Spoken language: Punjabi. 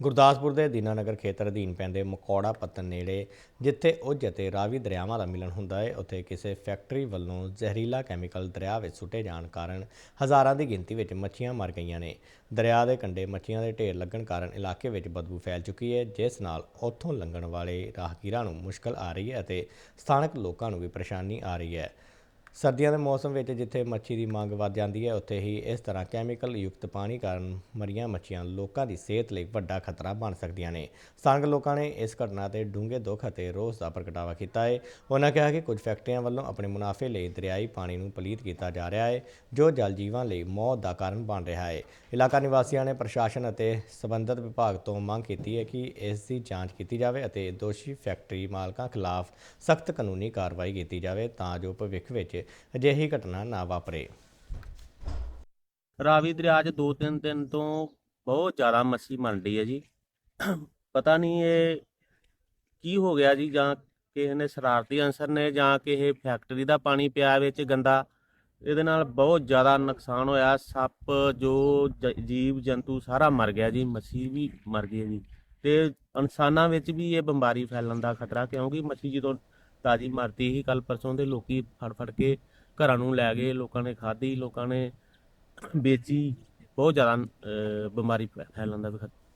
ਗੁਰਦਾਸਪੁਰ ਦੇ ਦੀਨਾਨਗਰ ਖੇਤਰ ਅਧੀਨ ਪੈਂਦੇ ਮਕੌੜਾ ਪੱਤਨ ਨੇੜੇ, ਜਿੱਥੇ ਉੱਜ ਅਤੇ ਰਾਵੀ ਦਰਿਆਵਾਂ ਦਾ ਮਿਲਣ ਹੁੰਦਾ ਹੈ ਉੱਥੇ ਕਿਸੇ ਫੈਕਟਰੀ ਵੱਲੋਂ ਜ਼ਹਿਰੀਲਾ ਕੈਮੀਕਲ ਦਰਿਆ ਵਿੱਚ ਸੁੱਟੇ ਜਾਣ ਕਾਰਨ ਹਜ਼ਾਰਾਂ ਦੀ ਗਿਣਤੀ ਵਿੱਚ ਮੱਛੀਆਂ ਮਰ ਗਈਆਂ ਨੇ। ਦਰਿਆ ਦੇ ਕੰਢੇ ਮੱਛੀਆਂ ਦੇ ਢੇਰ ਲੱਗਣ ਕਾਰਨ ਇਲਾਕੇ ਵਿੱਚ ਬਦਬੂ ਫੈਲ ਚੁੱਕੀ ਹੈ ਜਿਸ ਨਾਲ ਉੱਥੋਂ ਲੰਘਣ ਵਾਲੇ ਰਾਹਗੀਰਾਂ ਨੂੰ ਮੁਸ਼ਕਲ ਆ ਰਹੀ ਹੈ ਅਤੇ ਸਥਾਨਕ ਲੋਕਾਂ ਨੂੰ ਵੀ ਪਰੇਸ਼ਾਨੀ ਆ ਰਹੀ ਹੈ ਸਰਦੀਆਂ ਦੇ ਮੌਸਮ ਵਿੱਚ ਜਿੱਥੇ ਮੱਛੀ ਦੀ ਮੰਗ ਵੱਧ ਜਾਂਦੀ ਹੈ, ਉੱਥੇ ਹੀ ਇਸ ਤਰ੍ਹਾਂ ਕੈਮੀਕਲ ਯੁਕਤ ਪਾਣੀ ਕਾਰਨ ਮਰੀਆਂ ਮੱਛੀਆਂ ਲੋਕਾਂ ਦੀ ਸਿਹਤ ਲਈ ਵੱਡਾ ਖਤਰਾ ਬਣ ਸਕਦੀਆਂ ਨੇ। ਸਥਾਨਕ ਲੋਕਾਂ ਨੇ ਇਸ ਘਟਨਾ ਤੇ ਡੂੰਘੇ ਦੁੱਖ ਅਤੇ ਰੋਸ ਦਾ ਪ੍ਰਗਟਾਵਾ ਕੀਤਾ ਹੈ। ਉਹਨਾਂ ਕਿਹਾ ਕਿ ਕੁਝ ਫੈਕਟਰੀਆਂ ਵੱਲੋਂ ਆਪਣੇ ਮੁਨਾਫੇ ਲਈ ਦਰਿਆਈ ਪਾਣੀ ਨੂੰ ਪਲੀਤ ਕੀਤਾ ਜਾ ਰਿਹਾ ਹੈ, ਜੋ ਜਲ ਜੀਵਾਂ ਲਈ ਮੌਤ ਦਾ ਕਾਰਨ ਬਣ ਰਿਹਾ ਹੈ। ਇਲਾਕਾ ਨਿਵਾਸੀਆਂ ਨੇ ਪ੍ਰਸ਼ਾਸਨ ਅਤੇ ਸਬੰਧਤ ਵਿਭਾਗ ਤੋਂ ਮੰਗ ਕੀਤੀ ਹੈ ਕਿ ਇਸ ਦੀ ਜਾਂਚ ਕੀਤੀ ਜਾਵੇ ਅਤੇ ਦੋਸ਼ੀ ਫੈਕਟਰੀ ਮਾਲਕਾਂ ਖਿਲਾਫ ਸਖਤ ਕਾਨੂੰਨੀ ਕਾਰਵਾਈ ਕੀਤੀ ਜਾਵੇ ਤਾਂ ਜੋ ਭਵਿੱਖ ਵਿੱਚ ਅਜਿਹੀ ਘਟਨਾ ਨਾ ਵਾਪਰੇ। ਰਾਵੀ ਦਰਿਆ 'ਚ ਦੋ ਤਿੰਨ ਦਿਨ ਤੋਂ ਬਹੁਤ ਜ਼ਿਆਦਾ ਮੱਛੀ ਮਰ ਰਹੀ ਹੈ ਜੀ। ਪਤਾ ਨਹੀਂ ਇਹ ਕੀ ਹੋ ਗਿਆ ਜੀ, ਜਾਂ ਕਿਸੇ ਨੇ ਸ਼ਰਾਰਤੀ ਅਨਸਰ ਨੇ ਜਾਂ ਕਿਸੇ ਫੈਕਟਰੀ ਦਾ ਪਾਣੀ ਪਿਆ ਵਿੱਚ ਗੰਦਾ। ਇਹਦੇ ਨਾਲ ਬਹੁਤ ਜ਼ਿਆਦਾ ਨੁਕਸਾਨ ਹੋਇਆ। ਸੱਪ, ਜੋ ਜੀਵ, ਜੰਤੂ ਸਾਰਾ ਮਰ ਗਿਆ ਜੀ। ਮੱਛੀ ਵੀ ਮਰ ਗਈ ਜੀ। ਤੇ ਇਨਸਾਨਾਂ ਵਿੱਚ ਵੀ ਇਹ ਬਿਮਾਰੀ ਫੈਲਣ ਦਾ ਖਤਰਾ ਕਿਉਂਕਿ ਮੱਛੀ ਜਦੋਂ ਤਾਜੀ ਮਰਤੀ ਸੀ। ਕੱਲ ਪਰਸੋਂ ਦੇ ਲੋਕੀ ਫੜ ਫੜ ਕੇ ਘਰਾਂ ਨੂੰ ਲੈ ਗਏ। ਲੋਕਾਂ ਨੇ ਖਾਧੀ ਲੋਕਾਂ ਨੇ ਵੇਚੀ। ਬਹੁਤ ਜ਼ਿਆਦਾ ਅਹ, ਬਿਮਾਰੀ ਫੈਲਣ ਦਾ ਵੀ ਖਤਰਾ